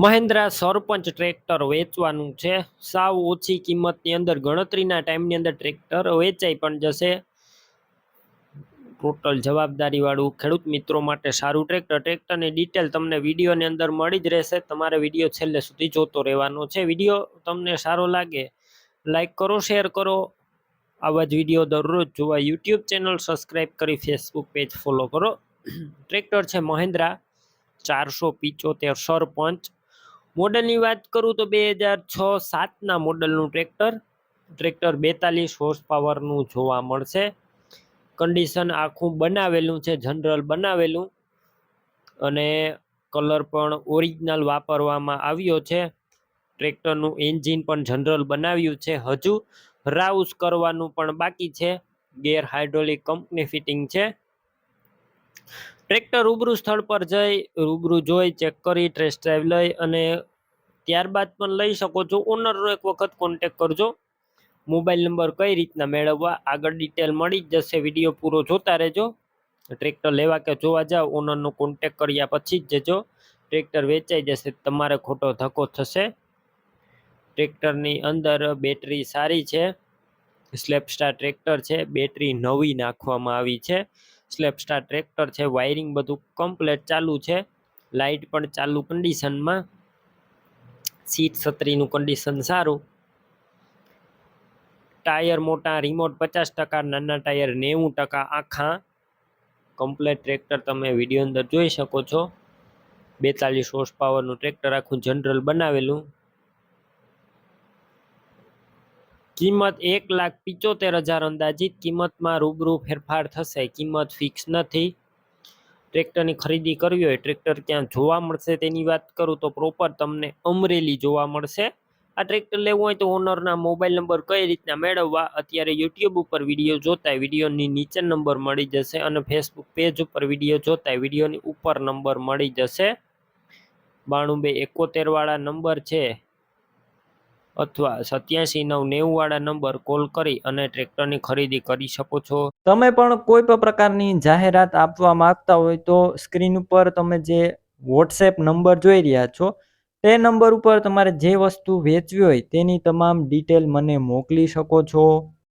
મહિન્દ્રા સરપંચ tractor વેચવાનું છે. સાવ ઓછી કિંમતની અંદર ગણતરીના ટાઈમની અંદર ટ્રેક્ટર વેચાઈ પણ જશે. ટોટલ જવાબદારીવાળું ખેડૂત મિત્રો માટે સારું ટ્રેક્ટર. ટ્રેક્ટરની ડિટેલ તમને વિડીયોની અંદર મળી જ રહેશે. તમારે વીડિયો છેલ્લે સુધી જોતો રહેવાનો છે. વીડિયો તમને સારો લાગે, લાઈક કરો, શેર કરો. આવા જ વીડિયો દરરોજ જોવા યુટ્યુબ ચેનલ સબસ્ક્રાઈબ કરી ફેસબુક પેજ ફોલો કરો. ટ્રેક્ટર છે મહેન્દ્રા ચારસો પિચોતેર સરપંચ. મોડલની વાત કરું તો બે હજાર છ સાતના મોડલનું ટ્રેક્ટર. ટ્રેક્ટર બેતાલીસ હોર્સ પાવરનું જોવા મળશે. કન્ડિશન આખું બનાવેલું છે જનરલ બનાવેલું. અને કલર પણ ઓરિજિનલ વાપરવામાં આવ્યો છે. ટ્રેક્ટરનું એન્જિન પણ જનરલ બનાવ્યું છે. હજુ રાઉસ કરવાનું પણ બાકી છે. ગેર હાઇડ્રોલિક કંપની ફિટિંગ છે. ટ્રેક્ટર રૂબરૂ સ્થળ પર જઈ, રૂબરૂ જોઈ ચેક કરી ટેસ્ટ ડ્રાઈવ લઈ અને ત્યારબાદ પણ લઈ શકો છો. ઓનરનો એક વખત કોન્ટેક કરજો. મોબાઈલ નંબર કઈ રીતના મેળવવા, આગળ ડિટેલ મળી જ જશે. વીડિયો પૂરો જોતા રહેજો. ટ્રેક્ટર લેવા કે જોવા જાવ ઓનરનો કોન્ટેક કર્યા પછી જ જજો. ટ્રેક્ટર વેચાઈ જશે, તમારે ખોટો ધક્કો થશે. ટ્રેક્ટરની અંદર બેટરી સારી છે. સ્લેપસ્ટાર ટ્રેક્ટર છે બેટરી નવી નાખવામાં આવી છે. સ્લેપસ્ટાર ટ્રેક્ટર છે વાયરિંગ બધું કમ્પ્લેટ ચાલુ છે. લાઇટ પણ ચાલુ કન્ડિશનમાં સીટ છત્રીનું કન્ડિશન સારું. ટાયર મોટા રિમોટ પચાસ ટકા, નાના ટાયર નેવું ટકા, આખા કમ્પ્લેટ ટ્રેક્ટર તમે વીડિયો અંદર જોઈ શકો છો. બેતાલીસ હોર્સ પાવરનું ટ્રેક્ટર આખું જનરલ બનાવેલું. કિંમત એક લાખ પિચોતેર હજાર અંદાજિત. કિંમતમાં રૂબરૂ ફેરફાર થશે. કિંમત ફિક્સ નથી. ટ્રેક્ટરની ખરીદી કરવી હોય, ટ્રેક્ટર ક્યાં જોવા મળશે તેની વાત કરું તો પ્રોપર તમને અમરેલી જોવા મળશે. આ ટ્રેક્ટર લેવું હોય તો ઓનરના મોબાઈલ નંબર કઈ રીતના મેળવવા? અત્યારે યુટ્યુબ ઉપર વીડિયો જોતા વિડીયોની નીચે નંબર મળી જશે અને ફેસબુક પેજ ઉપર વીડિયો જોતા વિડીયોની ઉપર નંબર મળી જશે. બાણું બે એકોતેરવાળા નંબર છે. અથવા સત્યાસી નવ નેવું વાળા નંબર કોલ કરી અને ટ્રેક્ટરની ખરીદી કરી શકો છો. તમે પણ કોઈ પણ પ્રકારની જાહેરાત આપવા માંગતા હોય તો સ્ક્રીન ઉપર તમે જે વોટ્સએપ નંબર જોઈ રહ્યા છો, તે નંબર ઉપર તમારે જે વસ્તુ વેચવી હોય તેની તમામ ડિટેલ મને મોકલી શકો છો.